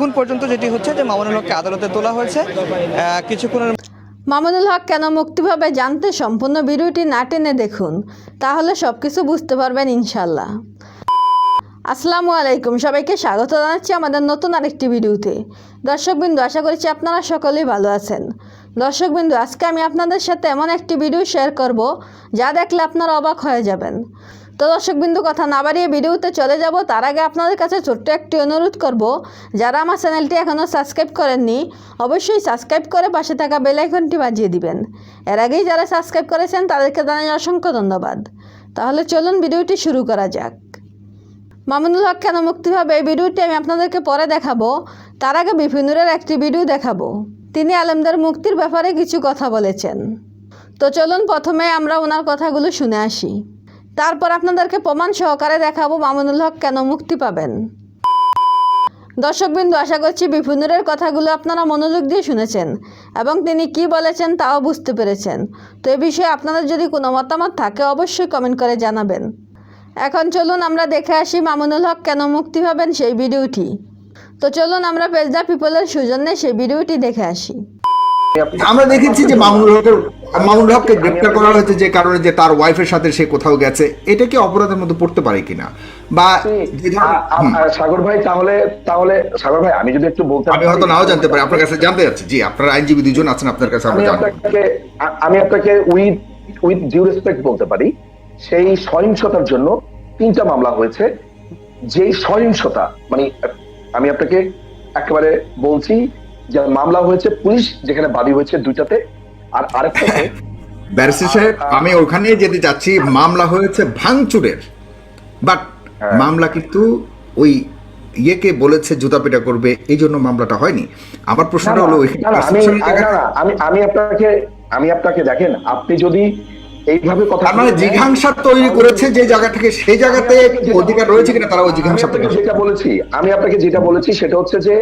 এখন পর্যন্ত যেটি হচ্ছে যে মামুনুল হককে আদালতে তোলা হয়েছে কিছুক্ষণের মামুনুল হক কেন মুক্তি পাবে জানতে সম্পূর্ণ ভিডিওটি না টেনে দেখুন, তাহলে সব কিছু বুঝতে পারবেন ইনশাল্লাহ আসসালামু আলাইকুম, সবাইকে স্বাগত জানাচ্ছি আমাদের নতুন আরেকটি ভিডিওতে। দর্শকবিন্দু, আশা করছি আপনারা সকলেই ভালো আছেন। দর্শকবিন্দু, আজকে আমি আপনাদের সাথে এমন একটি ভিডিও শেয়ার করব, যা দেখলে আপনারা অবাক হয়ে যাবেন। তো দর্শকবিন্দু কথা না বাড়িয়ে ভিডিওতে চলে যাব। তার আগে আপনাদের কাছে ছোট্ট একটি অনুরোধ করব, যারা আমার চ্যানেলটি এখনও সাবস্ক্রাইব করেননি, অবশ্যই সাবস্ক্রাইব করে পাশে থাকা বেল আইকনটি বাজিয়ে দিবেন। এর আগেই যারা সাবস্ক্রাইব করেছেন, তাদেরকে জানাই অসংখ্য ধন্যবাদ। তাহলে চলুন ভিডিওটি শুরু করা যাক। মামুনুল হক কেন মুক্তি পাবে এই ভিডিওটি আমি আপনাদেরকে পরে দেখাবো। তার আগে বিপিনুরের একটি ভিডিও দেখাবো। তিনি আলেমদের মুক্তির ব্যাপারে কিছু কথা বলেছেন। তো চলুন প্রথমে আমরা ওনার কথাগুলো শুনে আসি। তারপর আপনাদেরকে প্রমাণ সহকারে দেখাবো মামুনুল হক কেন মুক্তি পাবেন। দর্শকবিন্দু, আশা করছি বিপিনুরের কথাগুলো আপনারা মনোযোগ দিয়ে শুনেছেন এবং তিনি কি বলেছেন তাও বুঝতে পেরেছেন। তো এ বিষয়ে আপনাদের যদি কোনো মতামত থাকে অবশ্যই কমেন্ট করে জানাবেন। এখন চলুন আমরা দেখে আসি মামুনুল হক কেন মুক্তি পাবেন সেই ভিডিওটি। তো চলুন আমরা পেজদা পিপলের সৌজন্যে সেই ভিডিওটি দেখে আসি। আমরা দেখেছি যে মামুনুল হকের মামুনুল হককে গ্রেপ্তার করা হয়েছে যে কারণে যে তার ওয়াইফের সাথে সে কোথাও গেছে এটা কি অপরাধের মধ্যে পড়তে পারে কিনা? বা সাগর ভাই তাহলে তাহলে সাগর ভাই আমি যদি একটু বলতে আমি হয়তো নাও জানতে পারি আপনার কাছে জানতে যাচ্ছি জি আপনার আইনজীবী দুজন আছেন আপনার কাছে আমরা আমি আপনাকে আমি আপনাকে উইথ উইথ ডিউ রেসপেক্ট বলতে পারি। সেই সহিংসতার জন্য তিনটা মামলা হয়েছে। যেই সহিংসতা মানে আমি আপনাকে একেবারে বলছি যে মামলা হয়েছে পুলিশ যেখানে বাদী হয়েছে দুইটাতে। আর আরেকটাতে ব্যারিস্টার সাহেব আমি ওখানে যেতে চাচ্ছি মামলা হয়েছে ভাঙচুরের বাট হ্যাঁ। মামলা কিন্তু ওই ইয়েকে বলেছে করবে এই জন্য মামলাটা হয়নি আমার প্রশ্নটা হলো আমি আমি আপনাকে আমি আপনাকে দেখেন আপনি যদি এইভাবে কথা মানে বলেন- জিঘাংসা তৈরি করেছে যে জায়গা থেকে সেই জায়গাতে অধিকার রয়েছে কিনা তারা ওই জিঘাংসা যেটা বলেছি আমি আপনাকে যেটা বলেছি সেটা হচ্ছে যে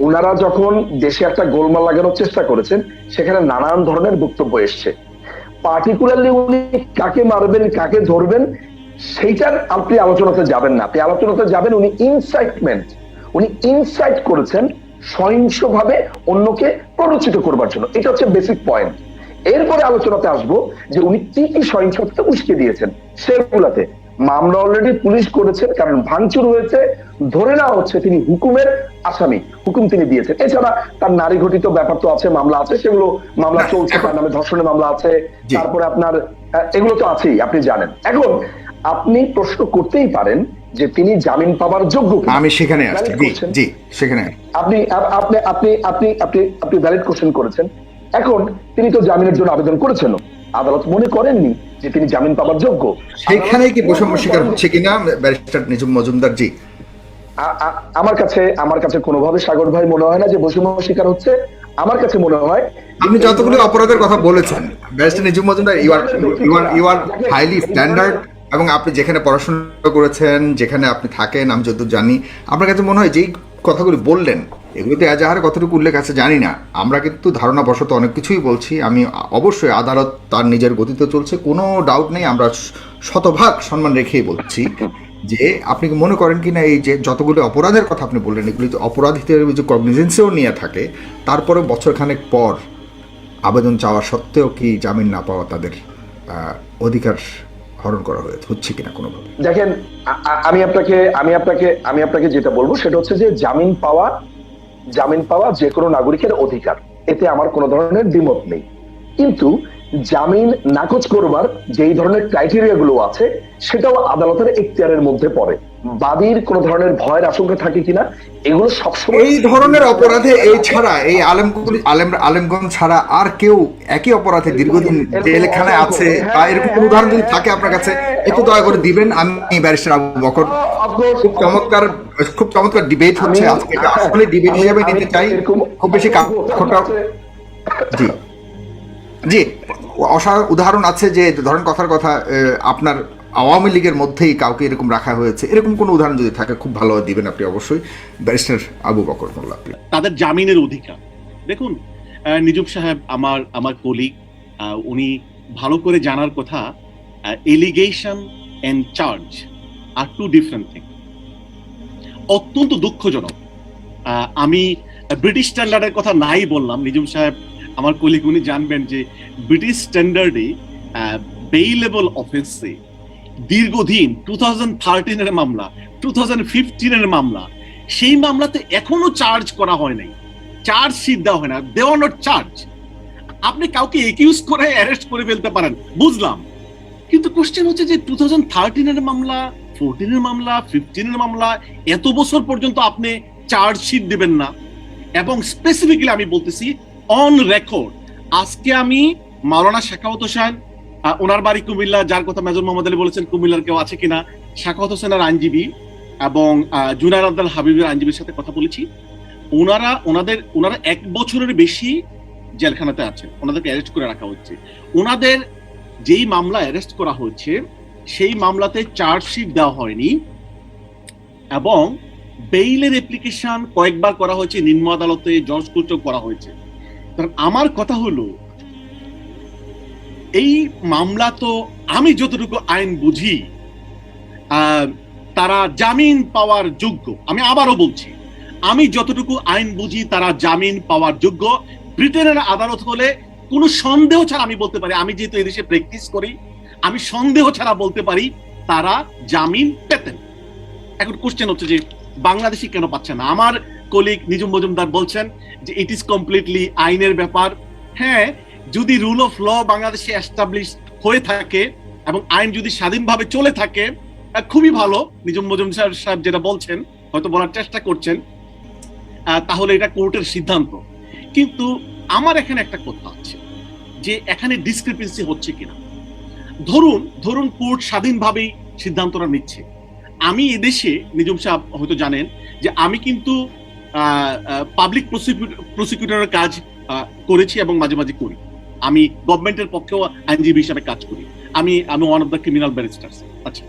ওনারা যখন দেশে একটা গোলমাল লাগানোর চেষ্টা করেছেন, সেখানে নানান ধরনের বক্তব্য এসছে। পার্টিকুলারলি উনি কাকে মারবেন, কাকে ধরবেন, সেইটার আপনি আলোচনাতে যাবেন না। আপনি আলোচনাতে যাবেন উনি ইনসাইটমেন্ট উনি ইনসাইট করেছেন সহিংসভাবে অন্যকে প্ররোচিত করবার জন্য। এটা হচ্ছে বেসিক পয়েন্ট এরপরে আলোচনাতে আসব যে উনি কি কি সহিংসতা উস্কে দিয়েছেন। সেগুলাতে মামলা অলরেডি পুলিশ করেছে কারণ ভাঙচুর হয়েছে ধরে নেওয়া হচ্ছে তিনি হুকুমের আসামি হুকুম তিনি দিয়েছেন। এছাড়া তার নারী ঘটিত ব্যাপার তো আছে মামলা আছে সেগুলো মামলা চলছে তার নামে ধর্ষণের মামলা আছে তারপরে আপনার এগুলো তো আছেই আপনি জানেন। এখন আপনি প্রশ্ন করতেই পারেন যে তিনি জামিন পাবার যোগ্য আমি সেখানে আসছি। জি সেখানে আপনি আপনি আপনি আপনি আপনি আপনি ভ্যালিড কোশ্চেন করেছেন। এখন তিনি তো জামিনের জন্য আবেদন করেছেন আদালত মনে করেননি যে তিনি জামিন পাওয়ার যোগ্য। সেখানে কি বৈষম্য শিকার হচ্ছে কিনা? ব্যারিস্টার নিজুম মজুমদার জি। আমার কাছে আমার কাছে কোনোভাবে সাগর ভাই মনে হয় না যে বৈষম্য শিকার হচ্ছে। আমার কাছে মনে হয় আপনি যতগুলো অপরাধের কথা বলেছেন barrister Nijum Majumdar you are you are you are highly standard এবং আপনি যেখানে পড়াশোনা করেছেন যেখানে আপনি থাকেন আমি যত জানি আপনার কাছে মনে হয় যেই কথাগুলি বললেন এগুলোতে এজাহার কতটুকু উল্লেখ আছে জানি না। আমরা কিন্তু ধারণা বশত অনেক কিছুই বলছি। আমি অবশ্যই আদালত তার নিজের গতিতে চলছে। কোনো ডাউট নেই, আমরা শতভাগ সম্মান রেখেই বলছি যে, আপনি কি মনে করেন কি না এই যে যতগুলো অপরাধের কথা আপনি বললেন, এগুলি তো অপরাধ হিসেবে যে কগনিজেন্সেও নিয়ে থাকে তারপরে বছরখানেক পর আবেদন চাওয়া সত্ত্বেও কি জামিন না পাওয়া তাদের অধিকার হরণ করা হয়ে, হচ্ছে কিনা কোনোভাবে? দেখেন আমি আপনাকে আমি আপনাকে আমি আপনাকে যেটা বলব, সেটা হচ্ছে যে জামিন পাওয়া জামিন পাওয়া যে কোনো নাগরিকের অধিকার। এতে আমার কোনো ধরনের দ্বিমত নেই। কিন্তু জামিন নাকচ করবার যেই ধরনের ক্রাইটেরিয়া গুলো আছে, সেটাও আদালতের এখতিয়ারের মধ্যে পড়ে। বাদীর কোন ধরনের ভয়ের আশঙ্কা থাকে কিনা, এগুলো সবসময় এই ধরনের অপরাধে এই ছাড়া, এই আলেমগুলি আলেম আলেমগঞ্জ ছাড়া আর কেউ একই অপরাধে দীর্ঘদিন জেলখানায় আছে বা এরকম উদাহরণ যদি থাকে আপনার কাছে, একটু দয়া করে দিবেন, আমি ব্যারিস্টার আবু বকর। খুব চমৎকার খুব চমৎকার ডিবেট হচ্ছে আজকে। আসলে ডিবেট হিসেবে নিতে চাই। খুব বেশি জি। জি। অসাধারণ উদাহরণ আছে যে, ধরেন কথার কথা আপনার আওয়ামী লীগের মধ্যেই কাউকে এরকম রাখা হয়েছে। এরকম কোনো উদাহরণ যদি থাকে, খুব ভালো দিবেন আপনি অবশ্যই। ব্যারিস্টার আবু বকর মোল্লা তাদের জামিনের অধিকার। দেখুন নিজুম সাহেব আমার আমার কলিগ উনি ভালো করে জানার কথা allegation and charge are two different thing অত্যন্ত দুঃখজনক। আমি ব্রিটিশ স্ট্যান্ডার্ডের কথা নাই বললাম নিজুম সাহেব আমার কলিগ উনি জানবেন যে ব্রিটিশ স্ট্যান্ডার্ডে বেইলেবল অফেন্সে দীর্ঘদিন টু থাউজেন্ড থার্টিনের মামলা টু থাউজেন্ড ফিফটিনের মামলা, সেই মামলাতে এখনও চার্জ করা হয় নাই। চার্জশিট দেওয়া হয় না, দেওয়া নট চার্জ আপনি কাউকে একিউজ করে অ্যারেস্ট করে ফেলতে পারেন, বুঝলাম। কিন্তু কোশ্চেন হচ্ছে যে টু থাউজেন্ড থার্টিনের মামলা ফোরটিনের মামলা ফিফটিনের মামলা, এত বছর পর্যন্ত আপনি চার্জশিট দেবেন না। এবং স্পেসিফিক্যালি আমি বলতেছি অন রেকর্ড আজকে আমি মাওলানা শেখাওয়াত হোসেন ওনার বাড়ি কুমিল্লা যার কথা মেজর মোহাম্মদ আলী বলেছেন কুমিল্লার কেউ আছে কিনা শেখাওয়াত হোসেনের আইনজীবী এবং আহ, জুনায়র আব্দাল হাবিবের আইনজীবীর সাথে কথা বলেছি। ওনারা ওনাদের ওনারা এক বছরের বেশি জেলখানাতে আছেন ওনাদেরকে অ্যারেস্ট করে রাখা হচ্ছে। ওনাদের যেই মামলা অ্যারেস্ট করা হয়েছে সেই মামলাতে চার্জশিট দেওয়া হয়নি এবং বেইলের অ্যাপ্লিকেশন কয়েকবার করা হয়েছে নিম্ন আদালতে জজ কোর্টেও করা হয়েছে। আমার কথা হলো, এই মামলা তো আমি যতটুকু আইন বুঝি তারা জামিন পাওয়ার যোগ্য। আমি আবারও বলছি, আমি যতটুকু আইন বুঝি তারা জামিন পাওয়ার যোগ্য। ব্রিটেনের আদালত হলে কোনো সন্দেহ ছাড়া আমি বলতে পারি। আমি যেহেতু এদেশে প্র্যাকটিস করি, আমি সন্দেহ ছাড়া বলতে পারি তারা জামিন পেতেন। এখন কোশ্চেন হচ্ছে যে বাংলাদেশি কেন পাচ্ছে না? আমার কলিগ নিজুম মজুমদার বলছেন যে ইট ইজ কমপ্লিটলি আইনের ব্যাপার। হ্যাঁ যদি রুল অফ ল বাংলাদেশে এস্টাবলিশ হয়ে থাকে এবং আইন যদি স্বাধীনভাবে চলে থাকে খুবই ভালো, নিজুম মজুমদার সাহেব যেটা বলছেন, হয়তো বলার চেষ্টা করছেন তাহলে এটা কোর্টের সিদ্ধান্ত। কিন্তু আমার এখানে একটা কথা আছে, যে এখানে ডিসক্রিপেন্সি হচ্ছে কিনা। ধরুন ধরুন কোর্ট স্বাধীনভাবেই সিদ্ধান্তটা নিচ্ছে। আমি এদেশে, নিজম সাহেব হয়তো জানেন, যে আমি কিন্তু পাবলিক প্রসিকিউটরের কাজ করেছি এবং মাঝে মাঝে করি। আমি গভর্নমেন্টের পক্ষেও আইনজীবী হিসাবে কাজ করি। আমি আমি one of the criminal barristers আচ্ছা।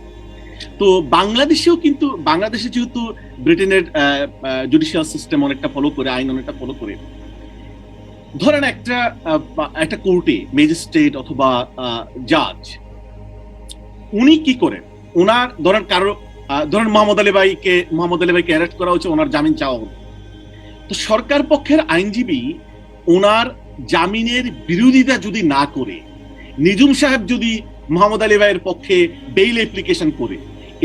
তো বাংলাদেশেও কিন্তু, বাংলাদেশে যেহেতু ব্রিটেনের জুডিশিয়াল সিস্টেম অনেকটা ফলো করে, আইন অনেকটা ফলো করে, ধরেন একটা একটা কোর্টে ম্যাজিস্ট্রেট অথবা জাজ উনি কি করেন? ওনার ধরেন কারও ধরেন মোহাম্মদ আলী ভাইকে, মোহাম্মদ আলী ভাইকে অ্যারেস্ট করা হচ্ছে ওনার জামিন চাওয়া হলো। তো সরকার পক্ষের আইনজীবী ওনার জামিনের বিরোধিতা যদি না করে নিজুম সাহেব যদি মোহাম্মদ আলী ভাইয়ের পক্ষে বেইল অ্যাপ্লিকেশন করে,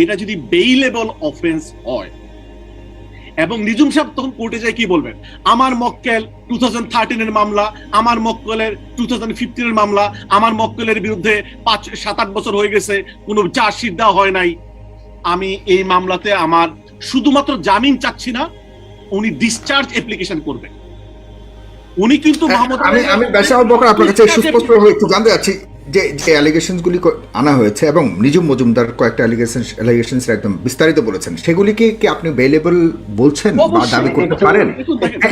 এটা যদি বেইলেবল অফেন্স হয়, এবং নিজুম সাহেব তখন কোর্টে যায় কি বলবেন? আমার মক্কেল টু থাউজেন্ড থার্টিনের মামলা, আমার মক্কেলের টু থাউজেন্ড ফিফটিনের মামলা, আমার মক্কেলের বিরুদ্ধে পাঁচ, সাত, আট বছর হয়ে গেছে, কোনো চার্জশিট দেওয়া হয় নাই। আমি এই মামলাতে আমার শুধুমাত্র জামিন চাচ্ছি না উনি ডিসচার্জ অ্যাপ্লিকেশন করবেন। উনি কিন্তু হ্যাঁ, আমি আমি ব্যাসাউল বকর আপনার কাছে। সুস্পষ্ট হয়ে একটু জানতে চাচ্ছি যে যে অ্যালিগেশনস গুলি আনা হয়েছে এবং নিজুম মজুমদার কয়েকটা অ্যালিগেশন অ্যালিগেশনস একদম বিস্তারিত বলেছেন। সেগুলিকে কি আপনি বেলেবল বলছেন বা দাবি করতে পারেন?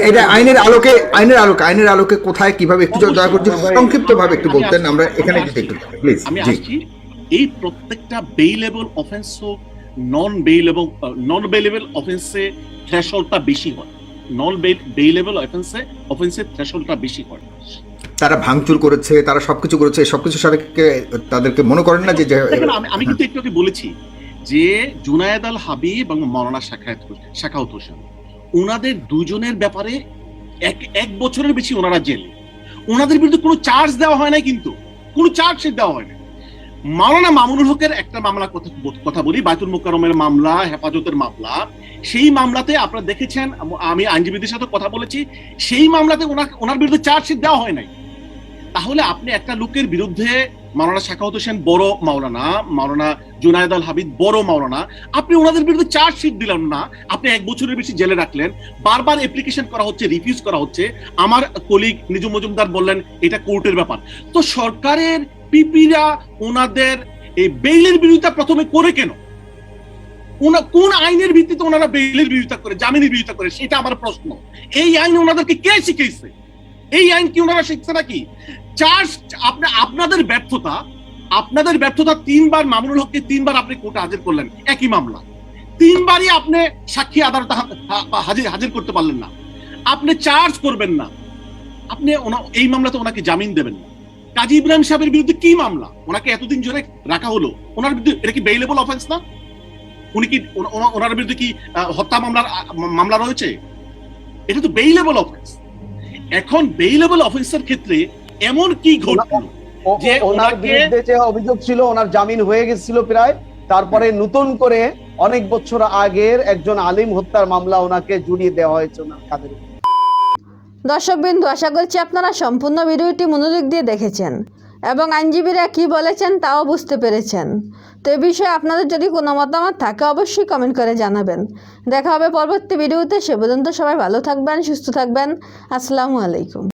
এটা আইনের আলোকে আইনের আলোকে আইনের আলোকে কোথায় কীভাবে একটু দয়া করে সংক্ষিপ্ত ভাবে একটু বলতেন আমরা এখানে যদি একটু প্লিজ জি। এই প্রত্যেকটা বেইলেবল অফেন্স হোক নন বেইলেবল নন বেইলেবল অফেন্সে থ্রেশহোল্ডটা বেশি হয়। নন বেইলেবল অফেন্সে অফেন্সের থ্রেশহোল্ডটা বেশি হয়। তারা ভাঙচুর করেছে তারা সবকিছু করেছে সবকিছু সাথে তাদেরকে মনে করেন না যে আমি কিন্তু একটু আগে বলেছি যে জুনায়েদ আল হাবিব এবং মৌলানা শাখায়াত শাখাউত হোসেন ওনাদের দুজনের ব্যাপারে এক এক বছরের বেশি ওনারা জেলে। ওনাদের বিরুদ্ধে কোনো চার্জ দেওয়া হয় না কিন্তু। কোনো চার্জ দেওয়া হয় না মাওলানা মামুনুল হকের একটা মামলা কথা বলি, বাইতুল মোকারমের মামলা, হেফাজতের মামলা। সেই মামলাতে আপনারা দেখেছেন, আমি আইনজীবীদের সাথে কথা বলেছি, সেই মামলাতে ওনার বিরুদ্ধে চার্জশিট দেওয়া হয় নাই। তাহলে আপনি একটা লোকের বিরুদ্ধে মাওলানা শাখাউত হোসেন বড় মাওলানা মাওলানা জুনায়দ আল হাবিব বড় মাওলানা, আপনি ওনাদের বিরুদ্ধে চার্জশিট দিলেন না, আপনি এক বছরের বেশি জেলে রাখলেন, বারবার অ্যাপ্লিকেশন করা হচ্ছে রিফিউজ করা হচ্ছে। আমার কলিগ নিজু মজুমদার বললেন, এটা কোর্টের ব্যাপার। তো সরকারের পিপিরা ওনাদের এই বেইলের বিরোধিতা প্রথমে করে কেন? ওনা কোন আইনের ভিত্তিতে ওনারা বেইলের বিরোধিতা করে, জামিনের বিরোধিতা করে? সেটা আমার প্রশ্ন। এই আইন ওনাদেরকে কে শিখেছে এই আইন কি ওনারা শিখছে নাকি? চার্জ আপনি আপনাদের ব্যর্থতা আপনাদের ব্যর্থতা তিনবার মামুনুল হককে তিনবার আপনি কোর্টে হাজির করলেন। একই মামলা। তিনবারই আপনি সাক্ষী আদালতে হাজির হাজির করতে পারলেন না। আপনি চার্জ করবেন না। আপনি এই মামলাতে ওনাকে জামিন দেবেন না। কাজী ইব্রাহিম সাহেবের বিরুদ্ধে কি মামলা? ওনাকে এতদিন ধরে রাখা হলো। ওনার বিরুদ্ধে এটা কি বেইলেবল অফেন্স না? উনি কি ওনা- ওনা- ওনার বিরুদ্ধে কি হত্যা মামলার মামলা রয়েছে? এটা তো বেইলেবল অফেন্স এখন বেইলেবল অফেন্সের ক্ষেত্রে এমন কি ঘটলো যে ওনার বিরুদ্ধে যে অভিযোগ ছিল ওনার জামিন হয়ে গেছিল প্রায়। তারপরে নতুন করে অনেক বছর আগের একজন আলিম হত্যার মামলা ওনাকে জড়িয়ে দেওয়া হয়েছে ওনার কাদের উপর। দর্শকবিন্দু, আশা করছি আপনারা সম্পূর্ণ ভিডিওটি মনোযোগ দিয়ে দেখেছেন এবং আইনজীবীরা কি বলেছেন তাও বুঝতে পেরেছেন। তো এ বিষয়ে আপনাদের যদি কোনো মতামত থাকে, অবশ্যই কমেন্ট করে জানাবেন। দেখা হবে পরবর্তী ভিডিওতে। সে পর্যন্ত সবাই ভালো থাকবেন, সুস্থ থাকবেন। আসসালামু আলাইকুম।